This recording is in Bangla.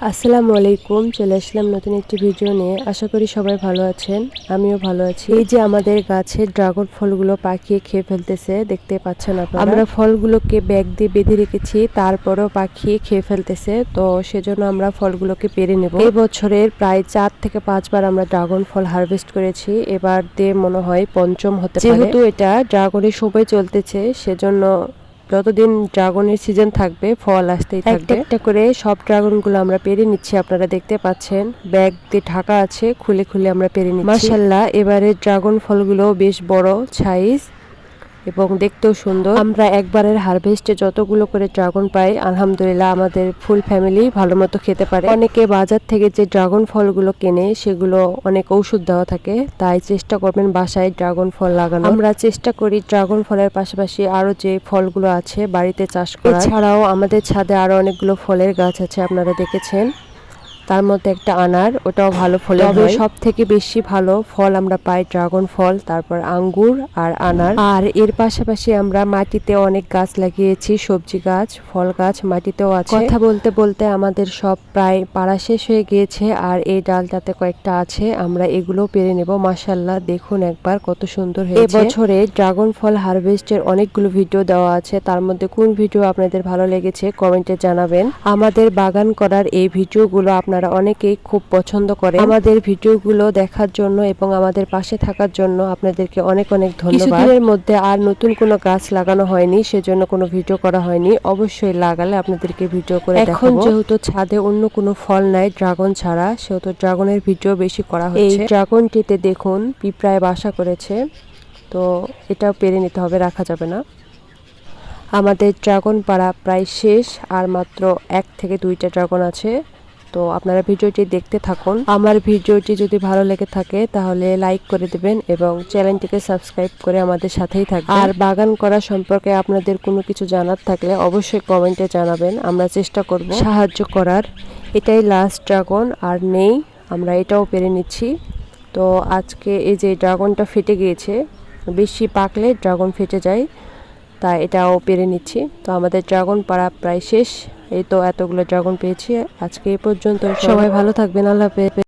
আসসালামু আলাইকুম চলে আসলাম নতুন একটি ভিডিও নিয়ে। আশা করি সবাই ভালো আছেন আমিও ভালো আছি। এই যে আমাদের গাছে ড্রাগন ফলগুলো পাখিয়ে খেয়ে ফেলতেছে দেখতে পাচ্ছেন আপনারা? আমরা ফলগুলোকে ব্যাগ দিয়ে বেঁধে রেখেছি তারপরেও পাখিয়ে খেয়ে ফেলতেছে তো সেজন্য আমরা ফলগুলোকে পেরে নেব। এই বছরের প্রায় চার থেকে পাঁচবার আমরা ড্রাগন ফল হারভেস্ট করেছি এবার দিয়ে মনে হয় পঞ্চম হতে যেহেতু এটা ড্রাগনের সময় চলতেছে সেজন্য যতদিন ড্রাগনের সিজন থাকবে ফল আসতেই থাকবে। একটা করে সব ড্রাগনগুলো আমরা পেরে নিচ্ছি আপনারা দেখতে পাচ্ছেন। ব্যাগ দিয়ে ঢাকা আছে খুলে খুলে আমরা পেরে নিচ্ছি। মাশাল্লাহ এবারে ড্রাগন ফলগুলো বেশ বড় সাইজ এবং দেখতেও সুন্দর। আমরা একবারের হারভেস্টে যতগুলো করে ড্রাগন পাই, আলহামদুলিল্লাহ আমাদের ফুল ফ্যামিলি ভালো মতো খেতে পারে। অনেকে বাজার থেকে যে ড্রাগন ফলগুলো কেনে, সেগুলো অনেক ঔষধ দেওয়া থাকে। তাই চেষ্টা করবেন বাসায় ড্রাগন ফল লাগানো আমরা চেষ্টা করি ড্রাগন ফলের পাশাপাশি আরও যে ফলগুলো আছে বাড়িতে চাষ করা এছাড়াও আমাদের ছাদে আরও অনেকগুলো ফলের গাছ আছে, আপনারা দেখেছেন। তার মধ্যে একটা আনার ওটাও ভালো ফলে তবে সব থেকে বেশি ভালো ফল আমরা পাই ড্রাগন ফল তারপর আঙ্গুর আর আনার। আর এর পাশাপাশি আমরা মাটিতে অনেক গাছ লাগিয়েছি সবজি গাছ ফল গাছ মাটিতেও আছে। কথা বলতে বলতে আমাদের সব প্রায় পাড়া শেষ হয়ে গিয়েছে আর এই ডালটাতে কয়েকটা আছে আমরা এগুলো পেরে নেব। মাসাল্লাহ দেখুন একবার কত সুন্দর হয়েছে। বছরে ড্রাগন ফল হারভেস্টের অনেকগুলো ভিডিও দেওয়া আছে তার মধ্যে কোন ভিডিও আপনাদের ভালো লেগেছে কমেন্টে জানাবেন। আমাদের বাগান করার এই ভিডিওগুলো আপনারা অনেকেই খুব পছন্দ করে আমাদের ভিডিওগুলো দেখার জন্য এবং আমাদের পাশে থাকার জন্য আপনাদেরকে অনেক অনেক ধন্যবাদ। কিছুদিনের মধ্যে আর নতুন কোনো গাছ লাগানো হয়নি সেজন্য কোনো ভিডিও করা হয়নি। অবশ্যই লাগালে আপনাদেরকে ভিডিও করে এখন যেহেতু ছাদে অন্য কোনো ফল নাই ড্রাগন ছাড়া সেহেতু ড্রাগনের ভিডিও বেশি করা হচ্ছে। এই ড্রাগনটিতে দেখুন পিঁপড়ায় বাসা করেছে। তো এটাও পেরে নিতে হবে রাখা যাবে না। আমাদের ড্রাগন পাড়া প্রায় শেষ আর মাত্র এক থেকে দুইটা ড্রাগন আছে। তো আপনারা ভিডিওটি দেখতে থাকুন। আমার ভিডিওটি যদি ভালো লেগে থাকে, তাহলে লাইক করে দেবেন এবং চ্যানেলটিকে সাবস্ক্রাইব করে আমাদের সাথেই থাকবেন। আর বাগান করা সম্পর্কে আপনাদের কোনো কিছু জানার থাকলে অবশ্যই কমেন্টে জানাবেন। আমরা চেষ্টা করব সাহায্য করার। এটাই লাস্ট ড্রাগন আর নেই, আমরা এটাও পেরে নিচ্ছি। তো আজকে এই যে ড্রাগনটা ফেটে গিয়েছে, বেশি পাকলে ড্রাগন ফেটে যায়, তাই এটাও পেরে নিচ্ছি। তো আমাদের ড্রাগন পাড়া প্রায় শেষ। এই তো এতগুলো ড্রাগন পেয়েছি। আজকে এ পর্যন্ত সবাই ভালো থাকবেন। আল্লাহ হাফেজ।